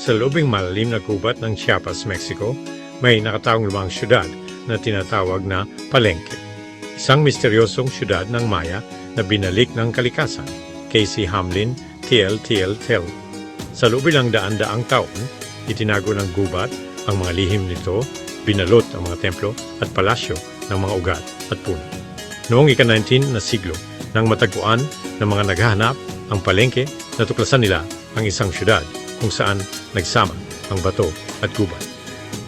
Sa lubing malalim na gubat ng Chiapas, Mexico, may nakataong lumang syudad na tinatawag na Palenque. Isang misteryosong syudad ng Maya na binalik ng kalikasan. Casey Hamlin, TL Tell. Sa loob ng daan-daang taon, itinago ng gubat ang mga lihim nito, binalot ang mga templo at palasyo ng mga ugat at puno. Noong ika-19 na siglo, nang matagpuan ng mga naghahanap ang palengke, natuklasan nila ang isang syudad kung saan nagsama ang bato at gubat.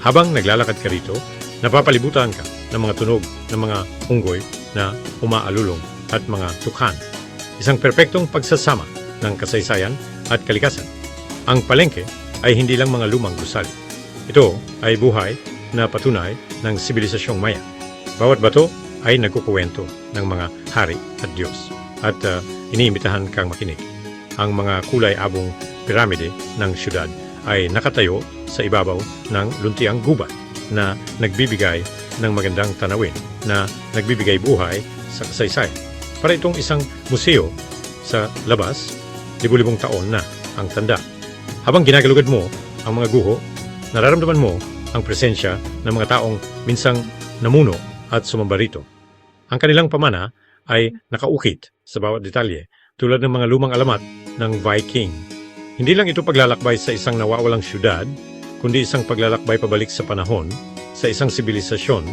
Habang naglalakad ka rito, napapalibutan ka ng mga tunog ng mga unggoy na umaalulong at mga tukhan. Isang perpektong pagsasama ng kasaysayan at kalikasan. Ang palengke ay hindi lang mga lumang gusali. Ito ay buhay na patunay ng sibilisasyong maya. Bawat bato ay nagkukuwento ng mga hari at Diyos at uh, iniimbitahan kang makinig. Ang mga kulay abong piramide ng syudad ay nakatayo sa ibabaw ng luntiang gubat na nagbibigay ng magandang tanawin na nagbibigay buhay sa kasaysayan. Para itong isang museo sa labas, libu-libong taon na ang tanda. Habang ginagalugad mo ang mga guho, nararamdaman mo ang presensya ng mga taong minsang namuno at sumamba rito. Ang kanilang pamana ay nakaukit sa bawat detalye tulad ng mga lumang alamat ng Viking. Hindi lang ito paglalakbay sa isang nawawalang syudad, kundi isang paglalakbay pabalik sa panahon sa isang sibilisasyon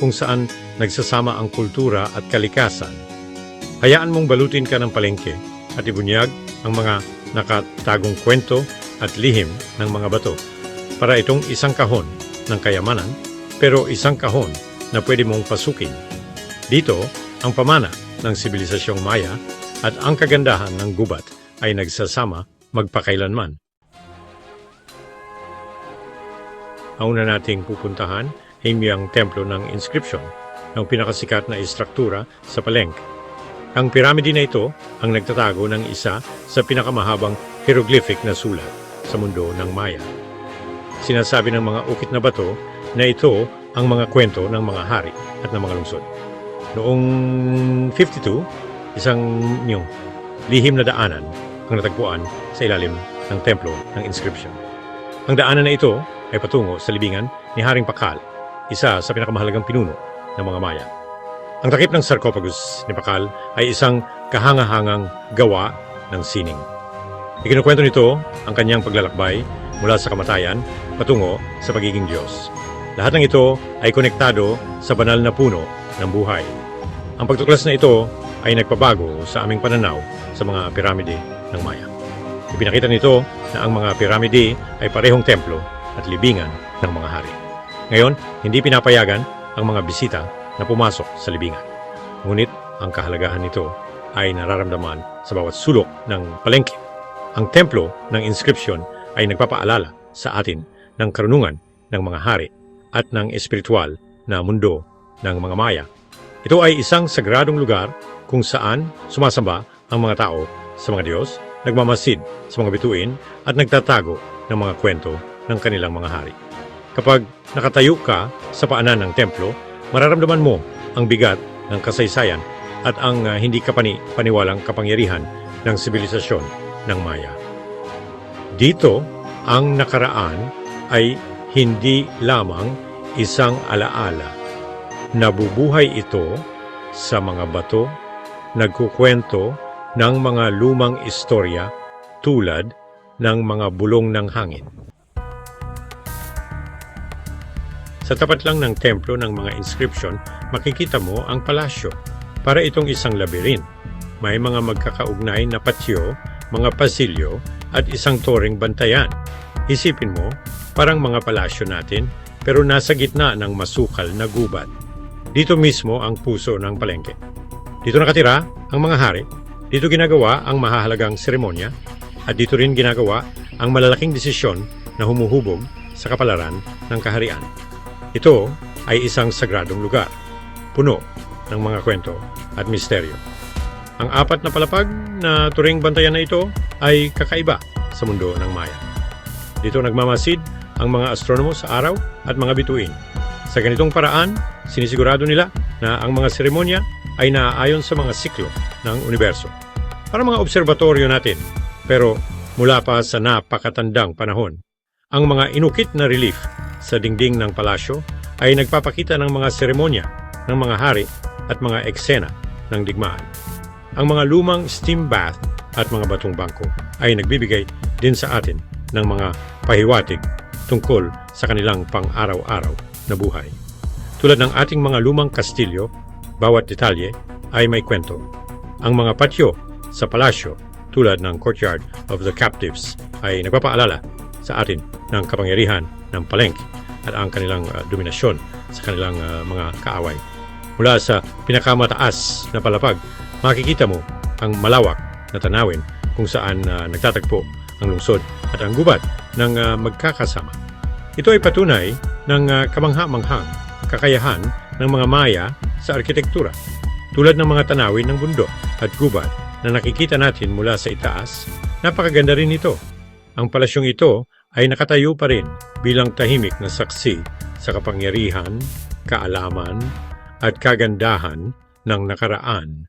kung saan nagsasama ang kultura at kalikasan. Hayaan mong balutin ka ng palengke at ibunyag ang mga nakatagong kwento at lihim ng mga bato para itong isang kahon ng kayamanan pero isang kahon na pwede mong pasukin. Dito, ang pamana ng sibilisasyong Maya at ang kagandahan ng gubat ay nagsasama magpakailanman. Ang una nating pupuntahan ay miyang templo ng inscription, ng pinakasikat na istruktura sa Palenque. Ang piramide na ito ang nagtatago ng isa sa pinakamahabang hieroglyphic na sulat sa mundo ng Maya. Sinasabi ng mga ukit na bato na ito ang mga kwento ng mga hari at ng mga lungsod. Noong 52, isang yung lihim na daanan ang natagpuan sa ilalim ng templo ng inscription. Ang daanan na ito ay patungo sa libingan ni Haring Pakal, isa sa pinakamahalagang pinuno ng mga Maya. Ang takip ng sarcophagus ni Pakal ay isang kahangahangang gawa ng sining. Ikinukwento nito ang kanyang paglalakbay mula sa kamatayan patungo sa pagiging Diyos. Lahat ng ito ay konektado sa banal na puno ng buhay. Ang pagtuklas na ito ay nagpabago sa aming pananaw sa mga piramide ng Maya. Ipinakita nito na ang mga piramide ay parehong templo at libingan ng mga hari. Ngayon, hindi pinapayagan ang mga bisita na pumasok sa libingan. Ngunit ang kahalagahan nito ay nararamdaman sa bawat sulok ng palengke. Ang templo ng inscription ay nagpapaalala sa atin ng karunungan ng mga hari at ng espiritual na mundo ng mga Maya. Ito ay isang sagradong lugar kung saan sumasamba ang mga tao sa mga Diyos, nagmamasid sa mga bituin at nagtatago ng mga kwento ng kanilang mga hari. Kapag nakatayo ka sa paanan ng templo, mararamdaman mo ang bigat ng kasaysayan at ang uh, hindi kapani paniwalang kapangyarihan ng sibilisasyon ng Maya. Dito, ang nakaraan ay hindi lamang isang alaala. Nabubuhay ito sa mga bato, nagkukwento ng mga lumang istorya tulad ng mga bulong ng hangin. Sa tapat lang ng templo ng mga inscription, makikita mo ang palasyo. Para itong isang labirin. May mga magkakaugnay na patio, mga pasilyo, at isang toring bantayan. Isipin mo, parang mga palasyo natin, pero nasa gitna ng masukal na gubat. Dito mismo ang puso ng palengke. Dito nakatira ang mga hari. Dito ginagawa ang mahahalagang seremonya at dito rin ginagawa ang malalaking desisyon na humuhubog sa kapalaran ng kaharian. Ito ay isang sagradong lugar, puno ng mga kwento at misteryo. Ang apat na palapag na turing bantayan na ito ay kakaiba sa mundo ng Maya. Dito nagmamasid ang mga astronomo sa araw at mga bituin. Sa ganitong paraan, sinisigurado nila na ang mga seremonya ay naaayon sa mga siklo ng universo. Para mga obserbatoryo natin, pero mula pa sa napakatandang panahon. Ang mga inukit na relief sa dingding ng palasyo ay nagpapakita ng mga seremonya ng mga hari at mga eksena ng digmaan. Ang mga lumang steam bath at mga batong bangko ay nagbibigay din sa atin ng mga pahiwatig tungkol sa kanilang pang-araw-araw na buhay. Tulad ng ating mga lumang kastilyo, bawat detalye ay may kwento. Ang mga patio sa palasyo tulad ng courtyard of the captives ay nagpapaalala sa atin ng kapangyarihan ng palengke at ang kanilang uh, dominasyon sa kanilang uh, mga kaaway. Mula sa pinakamataas na palapag, makikita mo ang malawak na tanawin kung saan uh, nagtatagpo ang lungsod at ang gubat ng uh, magkakasama. Ito ay patunay ng uh, kamangha-manghang kakayahan ng mga Maya sa arkitektura. Tulad ng mga tanawin ng bundok at gubat na nakikita natin mula sa itaas, napakaganda rin ito. Ang palasyong ito ay nakatayo pa rin bilang tahimik na saksi sa kapangyarihan, kaalaman, at kagandahan ng nakaraan.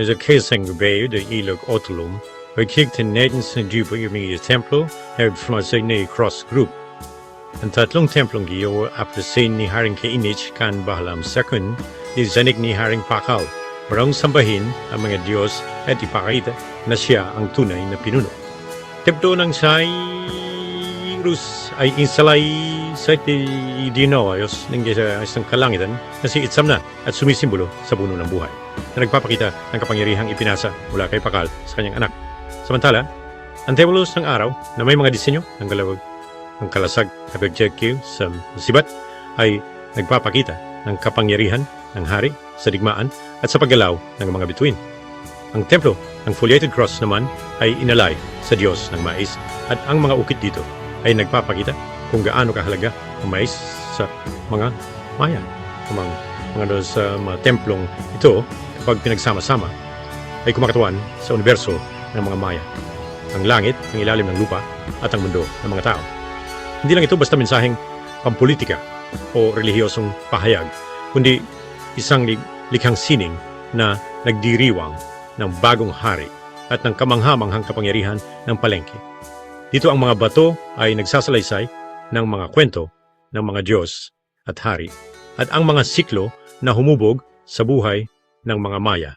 Dessa kissing bay de ilog Otulum, nedens na djupa i mga templo här från sig ni cross group. Ang tatlong templong giyo aplasin ni Haring Kainich kan bahalam sakun ni Zanig ni Haring Pakaw. Marang sambahin ang mga Diyos at ipakita na siya ang tunay na pinuno. Templo ng Cyrus ay insalay sa dinawayos ng isang kalangitan na si Itzamna at sumisimbolo sa puno ng buhay na nagpapakita ng kapangyarihang ipinasa mula kay Pakal sa kanyang anak. Samantala, ang Tevolos ng araw na may mga disenyo ng galawag ng kalasag na pagcheckyo sa sibat ay nagpapakita ng kapangyarihan ng hari sa digmaan at sa paggalaw ng mga bituin. Ang templo ng foliated cross naman ay inalay sa Diyos ng mais at ang mga ukit dito ay nagpapakita kung gaano kahalaga ang mais sa mga Maya. Ang mga, mga doon sa mga templong ito kapag pinagsama-sama ay kumakatawan sa universo ng mga Maya. Ang langit, ang ilalim ng lupa at ang mundo ng mga tao. Hindi lang ito basta mensaheng pampolitika o relihiyosong pahayag, kundi isang lik- likhang sining na nagdiriwang ng bagong hari at ng kamangha-manghang kapangyarihan ng palengke. Dito ang mga bato ay nagsasalaysay ng mga kwento ng mga Diyos at hari at ang mga siklo na humubog sa buhay ng mga Maya.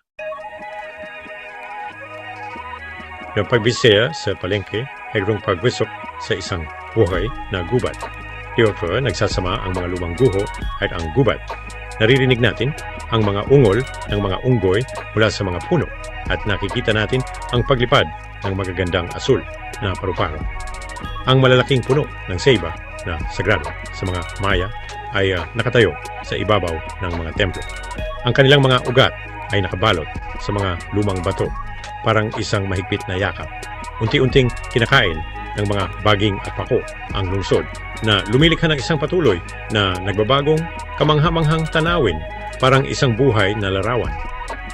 Yung pagbisaya sa palengke ay mayroong pagwisok sa isang buhay na gubat. Dito nagsasama ang mga lumang guho at ang gubat. Naririnig natin ang mga ungol ng mga unggoy mula sa mga puno at nakikita natin ang paglipad ng magagandang asul na paru-paro. Ang malalaking puno ng seiba na sagrado sa mga Maya ay ah, nakatayo sa ibabaw ng mga templo. Ang kanilang mga ugat ay nakabalot sa mga lumang bato, parang isang mahigpit na yakap. Unti-unting kinakain ng mga baging at pako ang lungsod na lumilikha ng isang patuloy na nagbabagong kamangha-manghang tanawin parang isang buhay na larawan.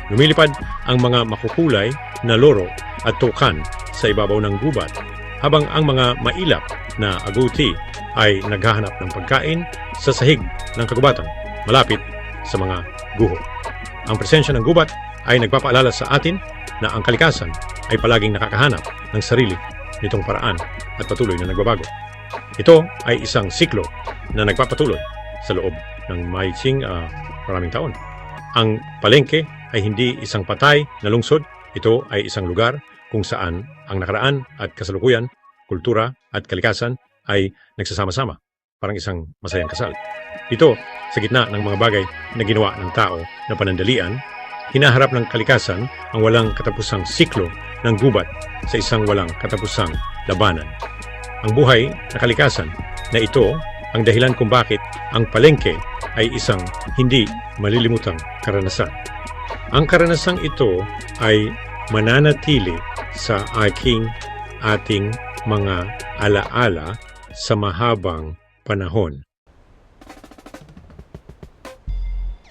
Lumilipad ang mga makukulay na loro at tukan sa ibabaw ng gubat habang ang mga mailap na aguti ay naghahanap ng pagkain sa sahig ng kagubatan malapit sa mga guho. Ang presensya ng gubat ay nagpapaalala sa atin na ang kalikasan ay palaging nakakahanap ng sarili nitong paraan at patuloy na nagbabago. Ito ay isang siklo na nagpapatuloy sa loob ng maitsing ah, maraming taon. Ang palengke ay hindi isang patay na lungsod, ito ay isang lugar kung saan ang nakaraan at kasalukuyan, kultura at kalikasan ay nagsasama-sama, parang isang masayang kasal. Dito, sa gitna ng mga bagay na ginawa ng tao na panandalian, hinaharap ng kalikasan ang walang katapusang siklo ng gubat sa isang walang katapusang labanan. Ang buhay na kalikasan na ito ang dahilan kung bakit ang palengke ay isang hindi malilimutang karanasan. Ang karanasang ito ay mananatili sa aking ating mga alaala sa mahabang panahon.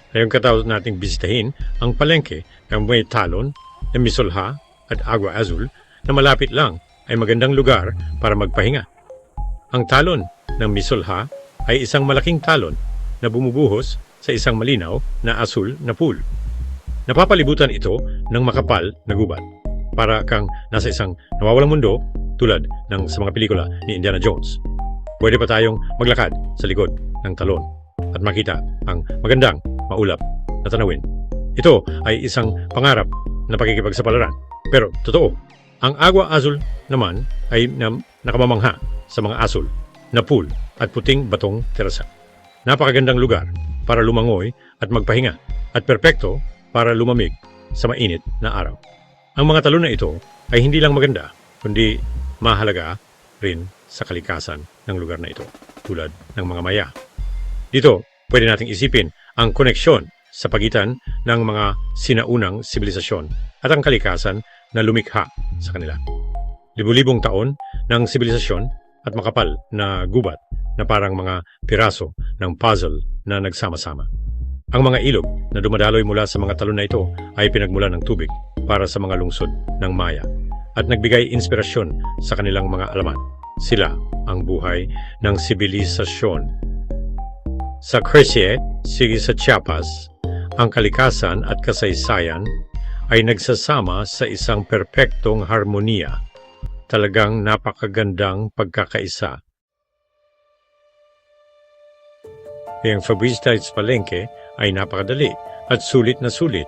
Ngayong katapos nating bisitahin ang palengke ng may talon na misolha at agua azul na malapit lang ay magandang lugar para magpahinga. Ang talon ng misolha ay isang malaking talon na bumubuhos sa isang malinaw na asul na pool. Napapalibutan ito ng makapal na gubat. Para kang nasa isang nawawalang mundo tulad ng sa mga pelikula ni Indiana Jones. Pwede pa tayong maglakad sa likod ng talon at makita ang magandang, maulap na tanawin. Ito ay isang pangarap na pakikipagsapalaran. Pero totoo, ang Agua Azul naman ay na, nakamamangha sa mga asul na pool at puting batong terasa. Napakagandang lugar para lumangoy at magpahinga at perpekto para lumamig sa mainit na araw. Ang mga talon na ito ay hindi lang maganda, kundi mahalaga rin sa kalikasan ng lugar na ito, tulad ng mga maya. Dito, pwede nating isipin ang koneksyon sa pagitan ng mga sinaunang sibilisasyon at ang kalikasan na lumikha sa kanila. Libu-libong taon ng sibilisasyon at makapal na gubat na parang mga piraso ng puzzle na nagsama-sama. Ang mga ilog na dumadaloy mula sa mga talon na ito ay pinagmulan ng tubig para sa mga lungsod ng Maya at nagbigay inspirasyon sa kanilang mga alaman. Sila ang buhay ng sibilisasyon. Sa Crecie, sige sa Chiapas, ang kalikasan at kasaysayan ay nagsasama sa isang perpektong harmonia. Talagang napakagandang pagkakaisa. Ang Fabrice Tides Palengke ay napakadali at sulit na sulit.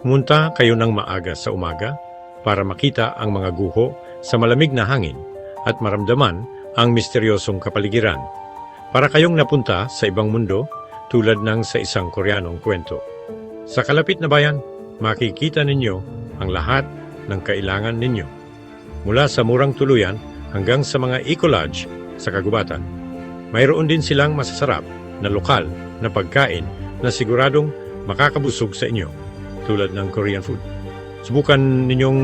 Pumunta kayo ng maaga sa umaga para makita ang mga guho sa malamig na hangin at maramdaman ang misteryosong kapaligiran. Para kayong napunta sa ibang mundo tulad ng sa isang koreanong kwento. Sa kalapit na bayan, makikita ninyo ang lahat ng kailangan ninyo. Mula sa murang tuluyan hanggang sa mga eco-lodge sa kagubatan. Mayroon din silang masasarap na lokal na pagkain na siguradong makakabusog sa inyo tulad ng Korean food. Subukan ninyong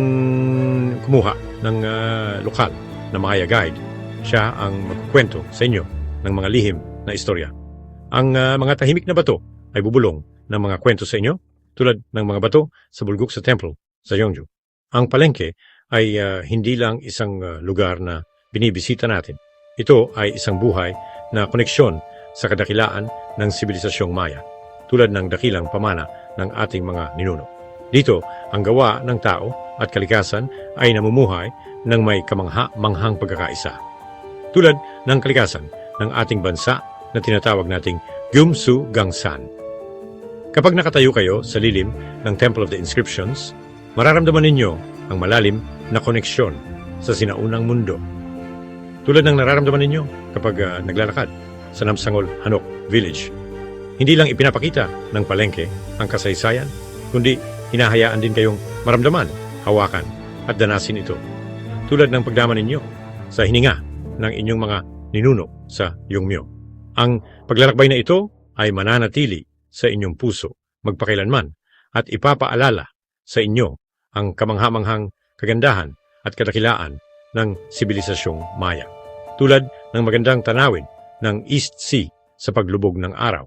kumuha ng ah, lokal na Maya guide. Siya ang magkukwento sa inyo ng mga lihim na istorya. Ang ah, mga tahimik na bato ay bubulong ng mga kwento sa inyo tulad ng mga bato sa bulgok sa temple sa Yeongju. Ang palengke ay ah, hindi lang isang ah, lugar na binibisita natin. Ito ay isang buhay na koneksyon sa kadakilaan ng sibilisasyong Maya, tulad ng dakilang pamana ng ating mga ninuno. Dito, ang gawa ng tao at kalikasan ay namumuhay ng may kamangha-manghang pagkakaisa. Tulad ng kalikasan ng ating bansa na tinatawag nating Gyumsu Gangsan. Kapag nakatayo kayo sa lilim ng Temple of the Inscriptions, mararamdaman ninyo ang malalim na koneksyon sa sinaunang mundo. Tulad ng nararamdaman ninyo kapag ah, naglalakad sa Namsangol Hanok Village. Hindi lang ipinapakita ng palengke ang kasaysayan, kundi hinahayaan din kayong maramdaman, hawakan at danasin ito. Tulad ng pagdama ninyo sa hininga ng inyong mga ninuno sa Yongmyo. Ang paglalakbay na ito ay mananatili sa inyong puso magpakailanman at ipapaalala sa inyo ang kamanghamanghang kagandahan at kadakilaan ng sibilisasyong Maya. Tulad ng magandang tanawin ng East Sea sa paglubog ng araw